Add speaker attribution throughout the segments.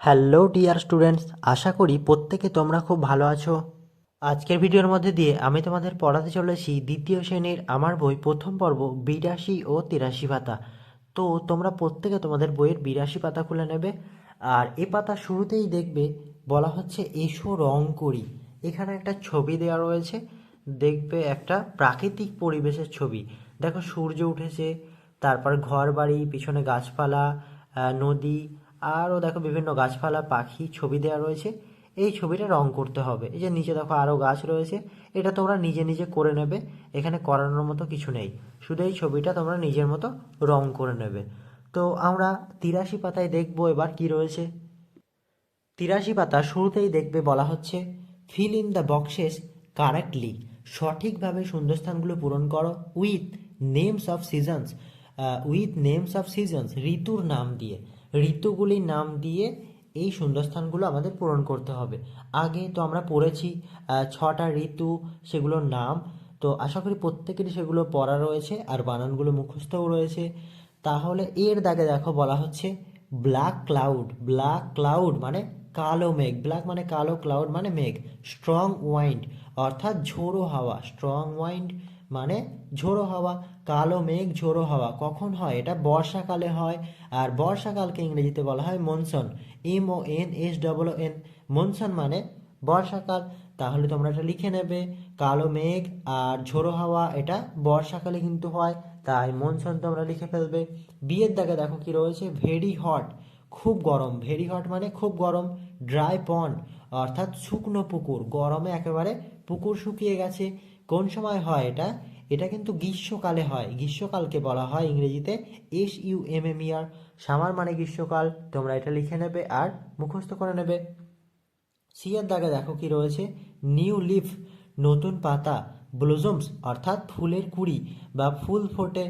Speaker 1: Hello dear students, আশা করি প্রত্যেকে তোমরা খুব ভালো আছো। আজকের ভিডিওর মধ্যে দিয়ে আমি তোমাদের পড়াতে চলেছি দ্বিতীয় শ্রেণির আমার বই প্রথম পর্ব, বিরাশি ও তিরাশি পাতা। তো তোমরা প্রত্যেকে তোমাদের বইয়ের বিরাশি পাতা খুলে নেবে, আর এ পাতা শুরুতেই দেখবে বলা হচ্ছে এসো রং করি। এখানে একটা ছবি দেওয়া রয়েছে, দেখবে একটা প্রাকৃতিক পরিবেশের ছবি। দেখো সূর্য উঠেছে, তারপর ঘর বাড়ি পিছনে গাছপালা নদী আরও দেখো বিভিন্ন গাছপালা, পাখি, ছবি দেওয়া রয়েছে। এই ছবিটা রং করতে হবে। এই যে নিচে দেখো আরও গাছ রয়েছে। এটা তোমরা নিজে নিজে করে নেবে। এখানে করানোর মতো কিছু নেই। শুধু এই ছবিটা তোমরা নিজের মতো রং করে নেবে। তো আমরা তিরাশি পাতায় দেখব এবার কি রয়েছে। তিরাশি পাতা শুরুতেই দেখবে বলা হচ্ছে fill in the boxes correctly সঠিকভাবে শূন্যস্থানগুলো পূরণ করো with names of seasons with names of seasons ঋতুর নাম দিয়ে। ঋতুগুলির নাম দিয়ে এই শূন্যস্থানগুলো আমাদের পূরণ করতে হবে। আগে তো আমরা পড়েছি ছটা ঋতু, সেগুলোর নাম। তো আশা করি প্রত্যেকেরই সেগুলো পড়া রয়েছে আর বানানগুলো মুখস্থও রয়েছে। তাহলে এর দাগে দেখো বলা হচ্ছে ব্ল্যাক ক্লাউড। ব্ল্যাক ক্লাউড মানে কালো মেঘ। ব্ল্যাক মানে কালো, ক্লাউড মানে মেঘ। স্ট্রং ওয়াইন্ড অর্থাৎ ঝোড়ো হাওয়া। স্ট্রং ওয়াইন্ড মানে ঝোড়ো হাওয়া, কালো মেঘ, ঝোড়ো হাওয়া। কখন হয়? এটা বর্ষাকালে হয়। আর বর্ষাকালকে ইংরেজিতে বলা হয় monsoon. M O N S double N. Monsoon মানে বর্ষাকাল। তাহলে তোমরা এটা লিখে নেবে। কালো মেঘ আর ঝোড়ো হাওয়া, এটা বর্ষাকালে কিন্তু হয়। তাই মনসন তোমরা লিখে ফেলবে। বিয়ের দাগে দেখো কি রয়েছে? Very hot. খুব গরম। ভেরি হট মানে খুব গরম। Dry pond. অর্থাৎ শুকনো পুকুর, গরমে একেবারে পুকুর শুকিয়ে গেছে। কোন সময় হয় এটা? এটা কিন্তু গ্রীষ্মকালে হয়। গ্রীষ্মকালকে বলা হয় ইংরেজিতে S U M M E R summer মানে গ্রীষ্মকাল, তোমরা এটা লিখে নেবে আর মুখস্থ করে নেবে। সিয়ার দাগে দেখো কি রয়েছে? নিউ লিফ, নতুন পাতা। ব্লোজমস, অর্থাৎ ফুলের কুড়ি বা ফুল ফোটে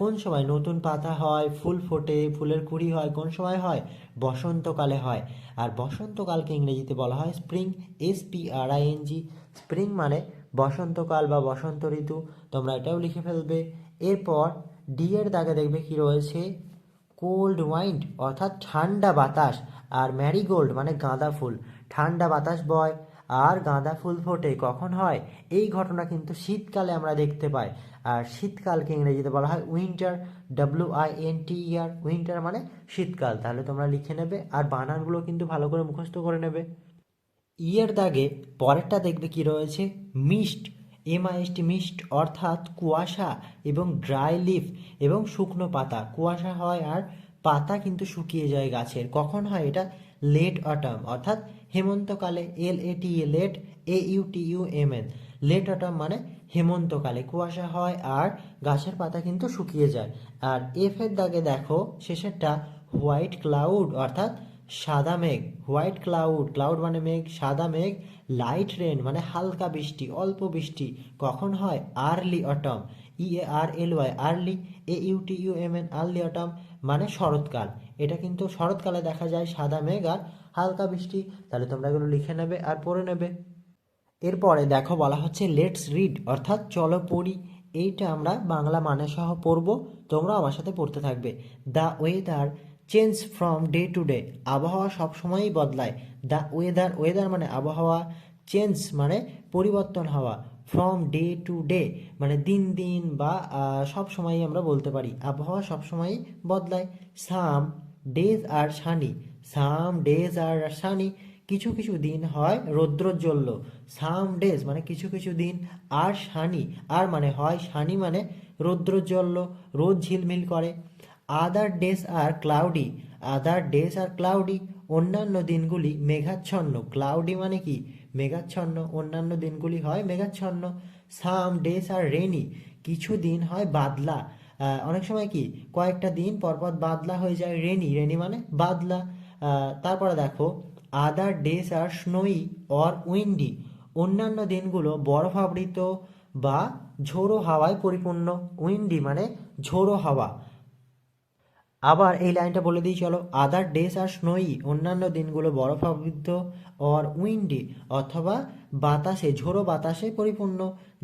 Speaker 1: কোন সময় নতুন পাতা হয়, ফুল ফোটে, ফুলের কুড়ি হয়, কোন সময় হয়? বসন্তকালে হয়। আর বসন্তকালকে ইংরেজিতে বলা হয় spring S P R I N G spring মানে বসন্তকাল বা বসন্ত ঋতু, তোমরা এটাও লিখে ফেলবে। এরপর ডি এর দাগে দেখবে কি রয়েছে? কোল্ড ওয়াইন্ড অর্থাৎ ঠান্ডা বাতাস, আর ম্যারিগোল্ড মানে গাঁদা ফুল। ঠান্ডা বাতাস বয় আর গাঁদা ফুল ফোটে, কখন হয়? এই ঘটনা কিন্তু শীতকালে আমরা দেখতে পাই। আর শীতকালকে ইংরেজিতে বলা হয় winter W I N T E R winter মানে শীতকাল। তাহলে তোমরা লিখে নেবে আর বানানগুলো কিন্তু ভালো করে মুখস্থ করে নেবে। ইয়ের দাগে পরেরটা দেখবে কি রয়েছে? মিস্ট এমআইএসটি মিস্ট অর্থাৎ কুয়াশা এবং ড্রাই লিফ এবং শুকনো পাতা। কুয়াশা হয় আর পাতা কিন্তু শুকিয়ে যায় গাছের। কখন হয় এটা? লেট অটাম অর্থাৎ হেমন্তকালে L A T A late A U T U M N late autumn মানে হেমন্তকালে। কুয়াশা হয় আর গাছের পাতা কিন্তু শুকিয়ে যায়। আর এফ এর দাগে দেখো, শেষেরটা হোয়াইট ক্লাউড অর্থাৎ সাদা মেঘ। হোয়াইট ক্লাউড ক্লাউড মানে মেঘ, সাদা মেঘ লাইট রেন মানে হালকা বৃষ্টি, অল্প বৃষ্টি। কখন হয়? Early autumn E A R L Y early A U T U M N early autumn মানে শরৎকাল। এটা কিন্তু শরৎকালে দেখা যায় সাদা মেঘ আর হালকা বৃষ্টি। তাহলে তোমরা এগুলো লিখে নেবে আর পড়ে নেবে। এরপরে দেখো বলা হচ্ছে লেটস রিড অর্থাৎ চলো পড়ি। এইটা আমরা বাংলা মানে সহ পড়ব। তোমরা আমার সাথে পড়তে থাকবে। The weather change from day to day আবহাওয়া সবসময়ই বদলায়। দ্য ওয়েদার ওয়েদার মানে আবহাওয়া। চেঞ্জ মানে পরিবর্তন হওয়া ফ্রম ডে টু ডে মানে দিন দিন বা সব সময়ই আমরা বলতে পারি। আবহাওয়া সবসময়ই বদলায়। Some days are sunny some days are sunny কিছু কিছু দিন হয় রৌদ্রোজ্জ্বল্য। সাম ডেজ মানে কিছু কিছু দিন আর শানি আর মানে হয় শানি মানে রৌদ্রোজ্জ্বল্য, রোদ ঝিলমিল করে। Other days are cloudy other days are cloudy অন্যান্য দিনগুলি মেঘাচ্ছন্ন। ক্লাউডি মানে কি? মেঘাচ্ছন্ন। অন্যান্য দিনগুলি হয় মেঘাচ্ছন্ন। সাম ডেজ আর রেনি কিছু দিন হয় বাদলা। অনেক সময় কি? কয়েকটা দিন পরপর বাদলা হয়ে যায় রেনি রেনি মানে বাদলা। তারপরে দেখো আদার ডেজ আর স্নোই অর উইন্ডি অন্যান্য দিনগুলো বরফাবৃত বা ঝোড়ো হাওয়ায় পরিপূর্ণ। উইন্ডি মানে ঝোড়ো হাওয়া। আবার এই লাইনটা বলে দিই, চলো। আদার ডেজ আর স্নোই অন্যান্য দিনগুলো বরফাবৃত অর উইন্ডি অথবা বাতাসে, ঝোড়ো বাতাসে পরিপূর্ণ।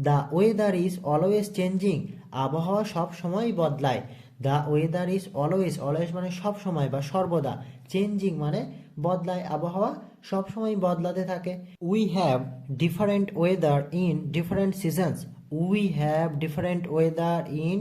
Speaker 1: The weather is always changing আবহাওয়া সব সময় বদলায়। The weather is always always মানে সব সময় বা সর্বদা। চেঞ্জিং মানে বদলায়, আবহাওয়া সব সময় বদলাতে থাকে। We have different weather in different seasons we have different weather in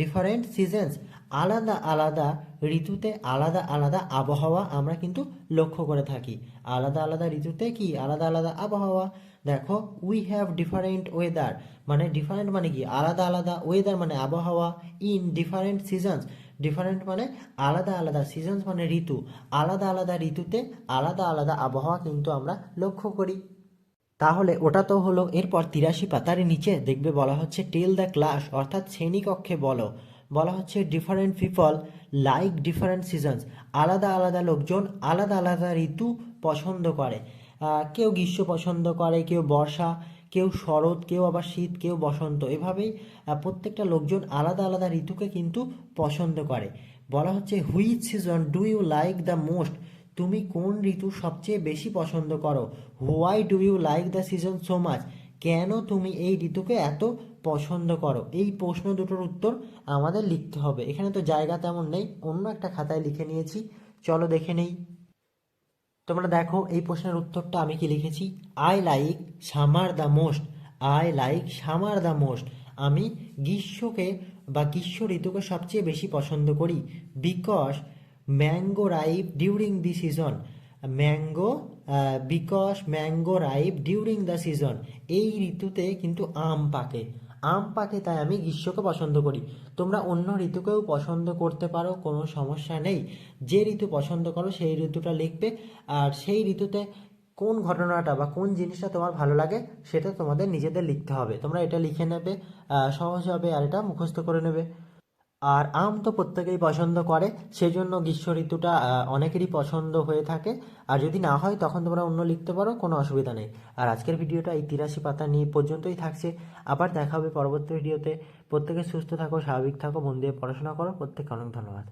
Speaker 1: different seasons আলাদা আলাদা ঋতুতে আলাদা আলাদা আবহাওয়া আমরা কিন্তু লক্ষ্য করে থাকি। আলাদা আলাদা ঋতুতে কি? আলাদা আলাদা আবহাওয়া। দেখো উই হ্যাভ ডিফারেন্ট ওয়েদার মানে ডিফারেন্ট মানে কি? আলাদা আলাদা ওয়েদার মানে আবহাওয়া ইন ডিফারেন্ট সিজনস ডিফারেন্ট মানে আলাদা আলাদা সিজনস মানে ঋতু। আলাদা আলাদা ঋতুতে আলাদা আলাদা আবহাওয়া কিন্তু আমরা লক্ষ্য করি। তাহলে ওটা তো হলো, এরপর তিরাশি পাতার নিচে দেখবে বলা হচ্ছে টেল দ্য ক্লাস অর্থাৎ শ্রেণীকক্ষে বলো। বলা হচ্ছে different people like different seasons আলাদা আলাদা লোকজন আলাদা আলাদা ঋতু পছন্দ করে। কেউ গ্রীষ্ম পছন্দ করে, কেউ বর্ষা, কেউ শরৎ, কেউ আবার শীত, কেউ বসন্ত। এভাবেই প্রত্যেকটা লোকজন আলাদা আলাদা ঋতুকে কিন্তু পছন্দ করে। বলা হচ্ছে which season do you like the most তুমি কোন ঋতু সবচেয়ে বেশি পছন্দ করো? Why do you like the season so much কেন তুমি এই ঋতুকে এত পছন্দ করো? এই প্রশ্ন দুটোর উত্তর আমাদের লিখতে হবে। এখানে তো জায়গা তেমন নেই, অন্য একটা খাতায় লিখে নিয়েছি। চলো দেখে নেই। তোমরা দেখো, এই প্রশ্নের উত্তরটা আমি কি লিখেছি? I like summer the most I like summer the most আমি গ্রীষ্মকে বা গ্রীষ্ম ঋতুকে সবচেয়ে বেশি পছন্দ করি because mango ripe during the season mango because mango ripe during the season এই ঋতুতে কিন্তু আম পাকে। আম পাকে, তাই আমি গ্রীষ্মকে পছন্দ করি। তোমরা অন্য ঋতুকেও পছন্দ করতে পারো, কোনো সমস্যা নেই। যে ঋতু পছন্দ করো, সেই ঋতুটা লিখবে। আর সেই ঋতুতে কোন ঘটনাটা বা কোন জিনিসটা তোমার ভালো লাগে, সেটা তোমাদের নিজেদের লিখতে হবে। তোমরা এটা লিখে নেবে সহজ হবে, আর এটা মুখস্থ করে নেবে। আর আম তো প্রত্যেকেই পছন্দ করে সেই জন্য গ্রীষ্ম ঋতুটা অনেকেরই পছন্দ হয়ে থাকে। আর যদি না হয়, তখন তোমরা অন্য লিখতে পারো, কোনো অসুবিধা নেই। আর আজকের ভিডিওটা এই তিরাশি পাতা নিয়ে পর্যন্তই থাকছে। আবার দেখা হবে পরবর্তী ভিডিওতে। প্রত্যেকে সুস্থ থাকো, স্বাভাবিক থাকো, মন দিয়ে পড়াশোনা করো। প্রত্যেককে অনেক ধন্যবাদ।